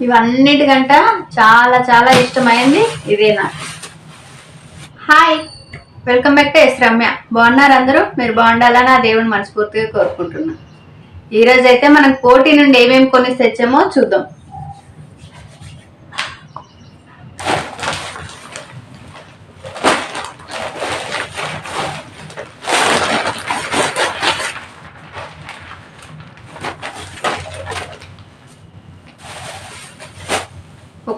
ఇవన్నిటికంట చాలా చాలా ఇష్టమైంది ఇదే నాకు hi welcome back to S Ramya. బాగున్నారు అందరూ? మీరు బాగుండాలని ఆ దేవుని మనస్ఫూర్తిగా కోరుకుంటున్నా ఈరోజు అయితే మనం కోటి నుండి ఏమేమి కొని తెచ్చామో చూద్దాం.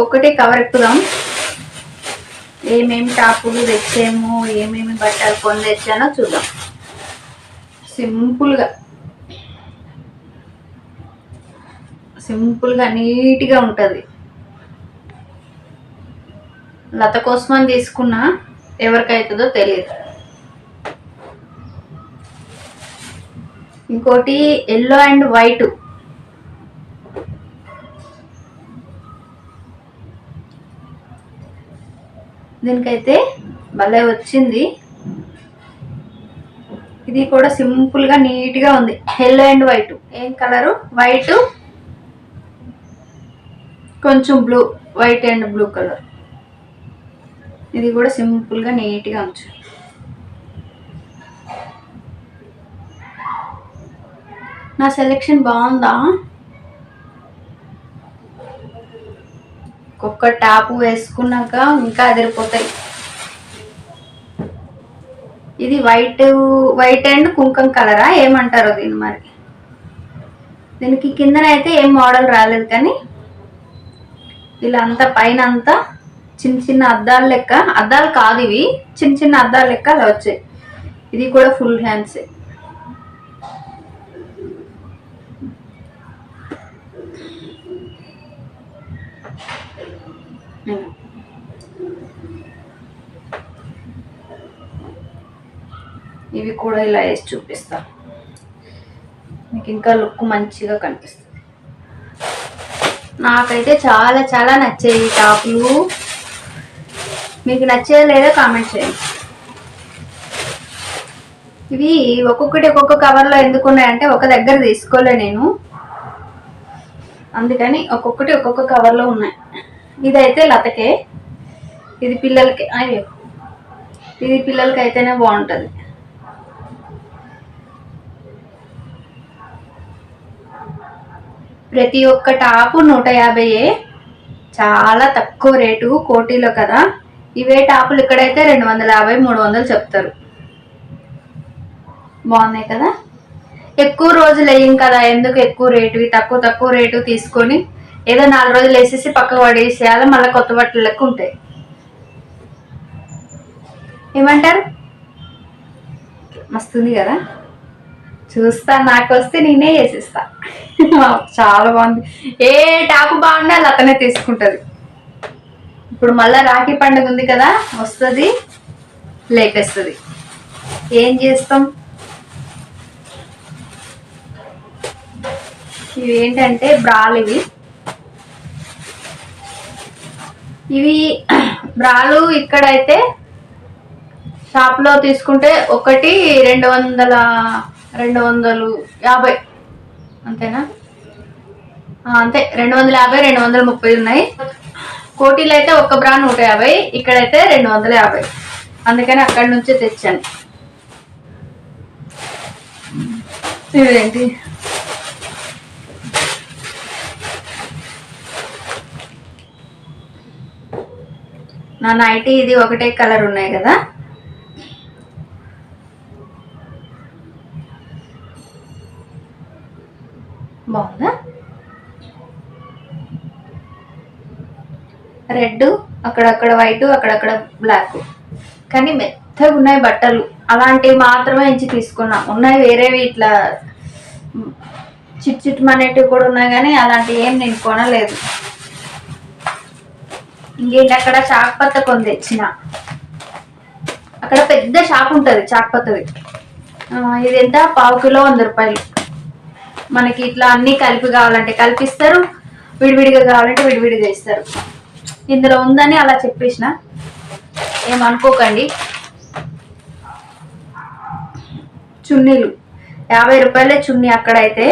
ఒక్కొక్కటి కవర్ ఎక్కుదాం. ఏమేమి టాపులు తెచ్చాము ఏమేమి బట్టలు కొని తెచ్చానో చూద్దాం. సింపుల్గా సింపుల్గా నీట్గా ఉంటుంది. లత కోసమని తీసుకున్నా ఎవరికైతుందో తెలియదు ఇంకోటి ఎల్లో అండ్ వైట్ దీనికైతే భలే వచ్చింది. ఇది కూడా సింపుల్గా నీట్గా ఉంది. ఎల్లో అండ్ వైట్ ఏం కలరు? వైట్ కొంచెం blue white and blue colour ఇది కూడా సింపుల్గా నీట్గా ఉంచు. నా సెలెక్షన్ బాగుందా? ఒక్కొక్క టాపు వేసుకున్నాక ఇంకా అదిరిపోతాయి. ఇది వైట్ వైట్ అండ్ కుంకుమ కలరా? ఏమంటారో దీన్ని మరి? దీనికి కిందనైతే ఏం మోడల్ రాలేదు కానీ ఇలా అంతా పైన అంతా చిన్న చిన్న అద్దాలు లెక్క అద్దాలు కాదు ఇవి చిన్న చిన్న అద్దాలు లెక్క అలా వచ్చాయి. ఇది కూడా ఫుల్ హ్యాండ్సే ఇవి కూడా ఇలా వేసి చూపిస్తా. మీకు ఇంకా లుక్ మంచిగా కనిపిస్తుంది. నాకైతే చాలా చాలా నచ్చాయి ఈ టాపులు. మీకు నచ్చేది లేదా కామెంట్ చేయండి. ఇవి ఒక్కొక్కటి ఒక్కొక్క కవర్లో ఎందుకున్నాయంటే ఒక దగ్గర తీసుకోలే నేను. అందుకని ఒక్కొక్కటి ఒక్కొక్క కవర్లో ఉన్నాయి. ఇదైతే లతకే. ఇది పిల్లలకి అయ్యో. ఇది పిల్లలకి అయితేనే బాగుంటుంది. ప్రతి ఒక్క టాపు నూట యాభైయే చాలా తక్కువ రేటు కోటీలో కదా. ఇవే టాపులు ఇక్కడైతే రెండు వందల యాభై మూడు వందలు చెప్తారు. బాగున్నాయి కదా. ఎక్కువ రోజులు అయ్యింది కదా ఎందుకు ఎక్కువ రేటువి? తక్కువ తక్కువ రేటు తీసుకొని ఏదో నాలుగు రోజులు వేసేసి పక్కకు పడేసేయాలి మళ్ళీ కొత్త బట్టలు లెక్క ఉంటాయి. ఏమంటారు? మస్తుంది కదా. చూస్తా నాకు వస్తే నేనే వేసిస్తా. చాలా బాగుంది. ఏ టాపు బాగున్నా అది అతనే తీసుకుంటుంది. ఇప్పుడు మళ్ళీ రాఖీ పండుగ ఉంది కదా వస్తుంది లేకేస్తుంది ఏం చేస్తాం? ఇవి ఏంటంటే బ్రాలు ఇవి. ఇవి బ్రాలు ఇక్కడైతే షాప్లో తీసుకుంటే ఒకటి రెండు వందల రెండు వందలు యాభై. అంతేనా? అంతే. రెండు వందల యాభై రెండు వందల ముప్పై ఉన్నాయి. కోటీలు అయితే ఒక బ్రా నూట యాభై ఇక్కడైతే రెండు వందల యాభై. అందుకని అక్కడి నుంచే తెచ్చాను. ఇదేంటి? నా నైటీ ఇది ఒకటే కలర్ ఉన్నాయి కదా. బాగుందా? రెడ్ అక్కడక్కడ వైట్ అక్కడక్కడ బ్లాక్. కానీ మెత్తగా ఉన్నాయి బట్టలు. అలాంటివి మాత్రమే ఎంచి తీసుకున్నాం. ఉన్నాయి వేరేవి ఇట్లా చిట్ చిట్ అనేటివి కూడా ఉన్నాయి కానీ అలాంటివి ఏం నేను కొనలేదు. ఇంకేంటి అక్కడ చాక్పత్త కొని తెచ్చిన అక్కడ పెద్ద షాప్ ఉంటుంది చాక్పత్తది. ఇది ఎంత పావు కిలో వంద రూపాయలు. మనకి ఇట్లా అన్ని కలిపి కావాలంటే కలిపిస్తారు. విడివిడిగా కావాలంటే విడివిడిగా ఇస్తారు. ఇందులో ఉందని అలా చెప్పేసిన. ఏమనుకోకండి చున్నీలు. యాభై రూపాయలే చున్నీ అక్కడైతే.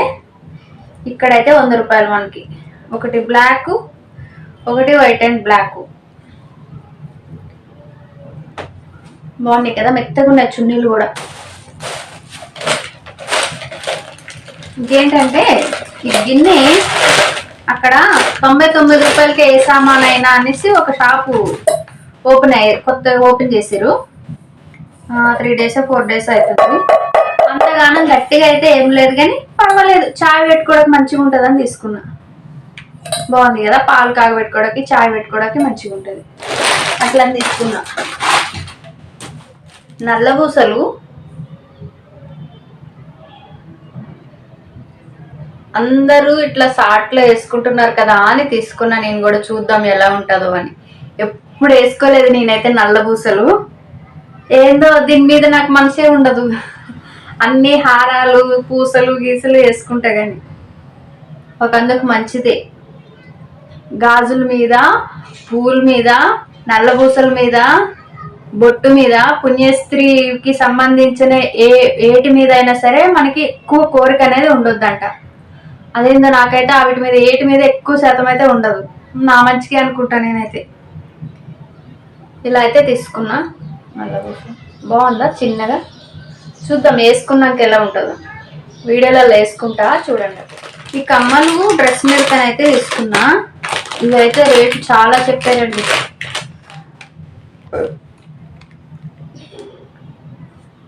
ఇక్కడైతే వంద రూపాయలు మనకి. ఒకటి బ్లాక్ ఒకటి వైట్ అండ్ బ్లాక్. బాగున్నాయి కదా మెత్తగా ఉన్నాయి చున్నీలు కూడా. ఇంకేంటంటే ఈ గిన్నె అక్కడ తొంభై తొమ్మిది రూపాయలకి ఏ సామాన్ అయినా అనేసి ఒక షాపు ఓపెన్ అయ్యారు కొత్తగా ఓపెన్ చేసారు త్రీ డేస్ ఫోర్ డేస్ అవుతుంది అంతగానం గట్టిగా అయితే ఏం లేదు కానీ పర్వాలేదు. చాయ్ పెట్టుకోవడానికి మంచిగా ఉంటుందని తీసుకున్నా. బాగుంది కదా? పాలు కాగబెట్టుకోవడానికి చాయ్ పెట్టుకోవడానికి మంచిగా ఉంటుంది. అట్లా అని నల్ల పూసలు. అందరూ ఇట్లా సాట్లో వేసుకుంటున్నారు కదా అని తీసుకున్నా. నేను కూడా చూద్దాం ఎలా ఉంటుందో అని. ఎప్పుడు వేసుకోలేదు నేనైతే నల్ల పూసలు. ఏందో దీని మీద నాకు మనసే ఉండదు. అన్ని హారాలు పూసలు గీసలు వేసుకుంటా కానీ ఒక అందుకు మంచిదే. గాజుల మీద పూల మీద నల్లబూసల మీద బొట్టు మీద పుణ్యస్త్రీకి సంబంధించిన ఏ ఏటి మీద అయినా సరే మనకి ఎక్కువ కోరిక అనేది ఉండొద్దంట. అదేందో నాకైతే వాటి మీద ఏటి మీద ఎక్కువ శాతం అయితే ఉండదు. నా మంచిగా అనుకుంటా నేనైతే. ఇలా అయితే తీసుకున్నా. నల్లబూస బాగుందా? చిన్నగా? చూద్దాం వేసుకున్నాక ఎలా ఉంటుందో. వీడియోలలో వేసుకుంటా చూడండి. ఈ కమ్మలు డ్రెస్ మీదకనైతే తీసుకున్నా. ఇదైతే రేటు చాలా చెప్పారండి.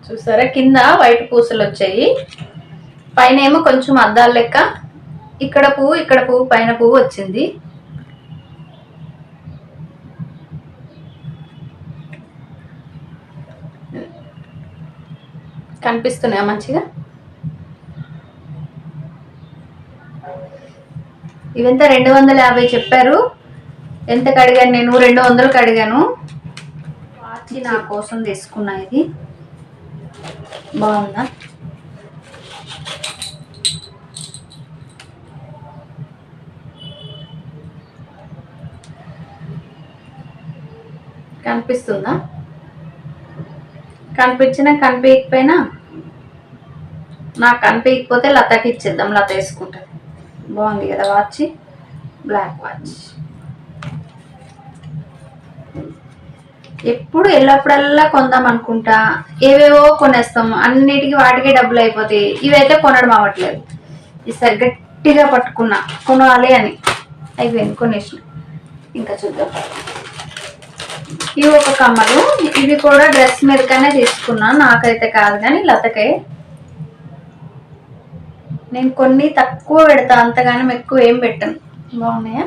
చూసారా? కింద వైట్ పూసలు వచ్చాయి. పైన ఏమో కొంచెం అద్దాల లెక్క. ఇక్కడ పువ్వు ఇక్కడ పువ్వు పైన పువ్వు వచ్చింది. కనిపిస్తున్నాయా మంచిగా? ఇవంతా రెండు వందల యాభై చెప్పారు. ఎంత అడిగాను నేను? రెండు వందలకు అడిగాను పార్టీ నా కోసం తీసుకున్నా ఇది. బాగుందా? కనిపిస్తుందా? కనిపించినా కనిపించకపోయినా? నాకు కనిపించకపోతే లతకి ఇచ్చేద్దాం. లత వేసుకుంటుంది. బాగుంది కదా వాచ్? Black watch. ఎప్పుడు ఎల్లప్పుడల్లా కొందాం అనుకుంటా. ఏవేవో కొనేస్తాం. అన్నిటికీ వాటికే డబ్బులు అయిపోతాయి. ఇవైతే కొనడం అవ్వట్లేదు. ఈసారి గట్టిగా పట్టుకున్నా. కొనాలి అని. అయిపోయింది కొనేసిన. ఇంకా చూద్దాం. ఇవి ఒక కమ్మలు. ఇవి కూడా డ్రెస్ మీదకనే తీసుకున్నా. నాకైతే కాదు కానీ లతకే. నేను కొన్ని తక్కువ పెడతా అంతగానం ఎక్కువ ఏం పెట్టను. బాగున్నాయా?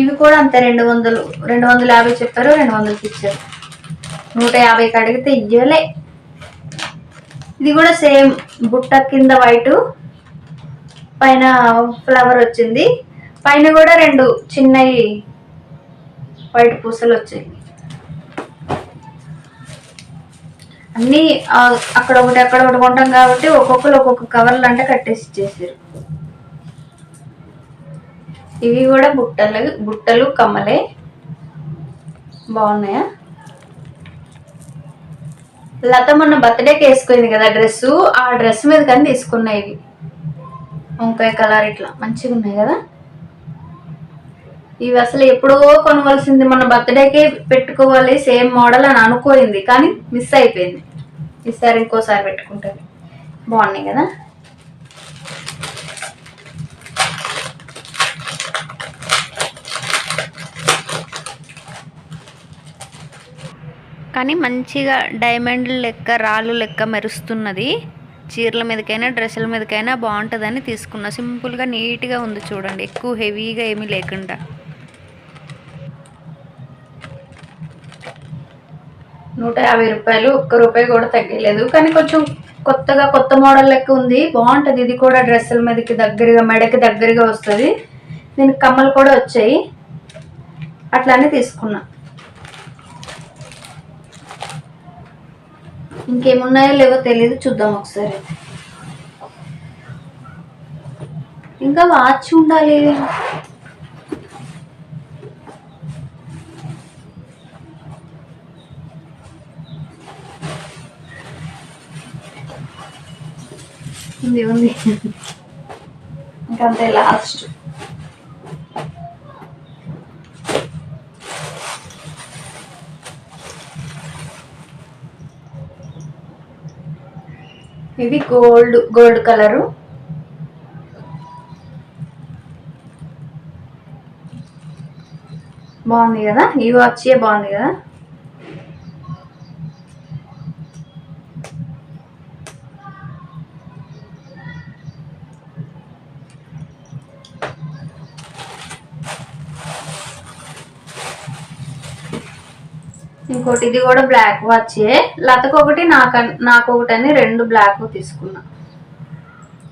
ఇవి కూడా అంతే రెండు వందలు రెండు వందల యాభై చెప్పారు రెండు వందలకి ఇచ్చారు. నూట యాభైకి అడిగితే ఇవ్వలే ఇది కూడా సేమ్ బుట్ట కింద వైట్ పైన ఫ్లవర్ వచ్చింది. పైన కూడా రెండు చిన్నవి వైట్ పూసలు వచ్చాయి. అన్నీ అక్కడ ఒకటి అక్కడ ఒకటి కొంటాం కాబట్టి ఒక్కొక్కరు ఒక్కొక్క కవర్లు అంటే కట్టేసి ఇచ్చేసారు. ఇవి కూడా బుట్టలు బుట్టలు కమ్మలే బాగున్నాయా? లత మొన్న బర్త్డేకి వేసుకుంది కదా డ్రెస్ ఆ డ్రెస్ మీద కానీ తీసుకున్నాయి ఇవి. వంకాయ కలర్ ఇట్లా. మంచిగా ఉన్నాయి కదా? ఇవి అసలు ఎప్పుడో కొనవలసింది మన బర్త్డేకే పెట్టుకోవాలి సేమ్ మోడల్ అని అనుకోయింది. కానీ మిస్ అయిపోయింది. ఈసారి ఇంకోసారి పెట్టుకుంటుంది బాగున్నాయి కదా? కానీ మంచిగా డైమండ్ లెక్క రాళ్ళు లెక్క మెరుస్తున్నది. చీరల మీదకైనా డ్రెస్సుల మీదకైనా బాగుంటుందని తీసుకున్నా. సింపుల్గా నీట్గా ఉంది చూడండి. ఎక్కువ హెవీగా ఏమీ లేకుండా. నూట యాభై రూపాయలు ఒక్క రూపాయి కూడా తగ్గలేదు. కానీ కొంచెం కొత్తగా కొత్త మోడల్ లెక్క ఉంది. బాగుంటుంది. ఇది కూడా డ్రెస్సుల మీదకి దగ్గరగా మెడకి దగ్గరగా వస్తుంది. దీనికి కమ్మలు కూడా వచ్చాయి. అట్లానే తీసుకున్నా. ఇంకేమున్నాయో లేవో తెలియదు చూద్దాం ఒకసారి. ఇంకా వాచ్ ఉండాలి. ఉంది ఉంది ఇంకంతే లాస్ట్ ఇది గోల్డ్ గోల్డ్ కలరు. బాగుంది కదా? ఈ వాచ్ బాగుంది కదా? ఇంకోటి ఇది కూడా బ్లాక్ వాచే లతకు ఒకటి నాకు నాకు ఒకటి అని రెండు బ్లాక్ తీసుకున్నా.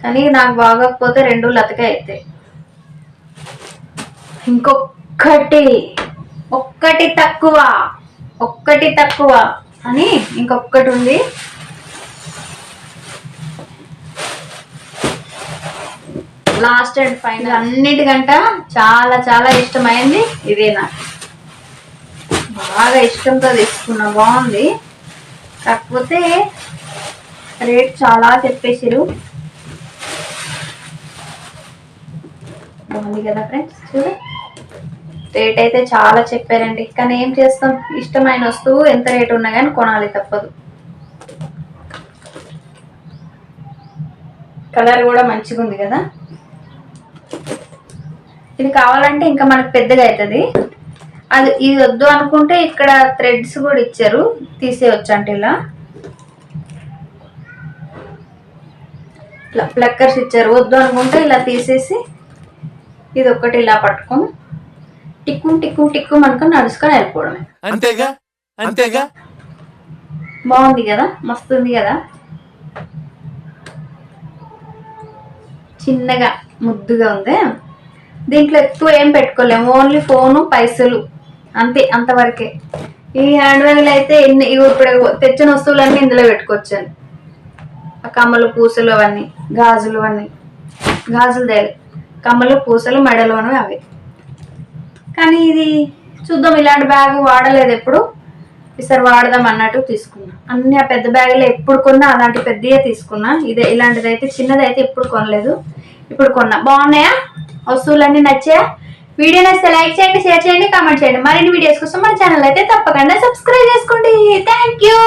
కానీ నాకు బాగోకపోతే రెండు లతకే అవుతాయి ఇంకొక్కటి ఒక్కటి తక్కువ ఒక్కటి తక్కువ అని ఇంకొకటి ఉంది. Last and final. అన్నిటికంట చాలా చాలా ఇష్టమైంది. ఇదే నాకు బాగా ఇష్టంతో తీసుకున్నా బాగుంది. కాకపోతే రేట్ చాలా చెప్పేసారు బాగుంది కదా ఫ్రెండ్స్ చూడు. రేట్ అయితే చాలా చెప్పారండి. కానీ ఏం చేస్తాం? ఇష్టమైన వస్తువు ఎంత రేట్ ఉన్నా కానీ కొనాలి తప్పదు. కలర్ కూడా మంచిగా ఉంది కదా. ఇది కావాలంటే ఇంకా మనకు పెద్దగా అవుతుంది. అది ఇది వద్దు అనుకుంటే ఇక్కడ థ్రెడ్స్ కూడా ఇచ్చారు. తీసేయచ్చు అంటే ఇలా. ఇట్లా ప్లక్కర్స్ ఇచ్చారు. వద్దు అనుకుంటే ఇలా తీసేసి ఇది ఒక్కటి ఇలా పట్టుకొని టిక్కు టిక్కు టిక్కు అనుకుని నడుచుకొని వెళ్ళిపోవడమే. అంతేగా? అంతేగా? బాగుంది కదా? మస్తు ఉంది కదా? చిన్నగా ముద్దుగా ఉంది. దీంట్లో ఎక్కువ ఏం పెట్టుకోలేము. ఓన్లీ ఫోను పైసలు. అంతే అంతవరకే. ఈ హ్యాండ్ బ్యాగ్లు అయితే ఎన్ని ఇప్పుడు తెచ్చిన వస్తువులన్నీ ఇందులో పెట్టుకోవచ్చాను ఆ కమ్మలు పూసలు అవన్నీ గాజులు అవన్నీ గాజులు తేలి. కమ్మలు పూసలు మెడలోను అవి. కానీ ఇది చూద్దాం ఇలాంటి బ్యాగ్ వాడలేదు ఎప్పుడు. ఈసారి వాడదాం అన్నట్టు తీసుకున్నా. అన్ని ఆ పెద్ద బ్యాగులు ఎప్పుడు కొన్నా అలాంటి పెద్దయే తీసుకున్నా. ఇదే ఇలాంటిది అయితే చిన్నది అయితే ఎప్పుడు కొనలేదు. ఇప్పుడు కొన్నా. బాగున్నాయా? వస్తువులన్నీ నచ్చాయా? వీడియో నచ్చితే లైక్ చేయండి షేర్ చేయండి కామెంట్ చేయండి. మరిన్ని వీడియోస్ కోసం మన ఛానల్ అయితే తప్పకుండా సబ్స్క్రైబ్ చేసుకోండి. Thank you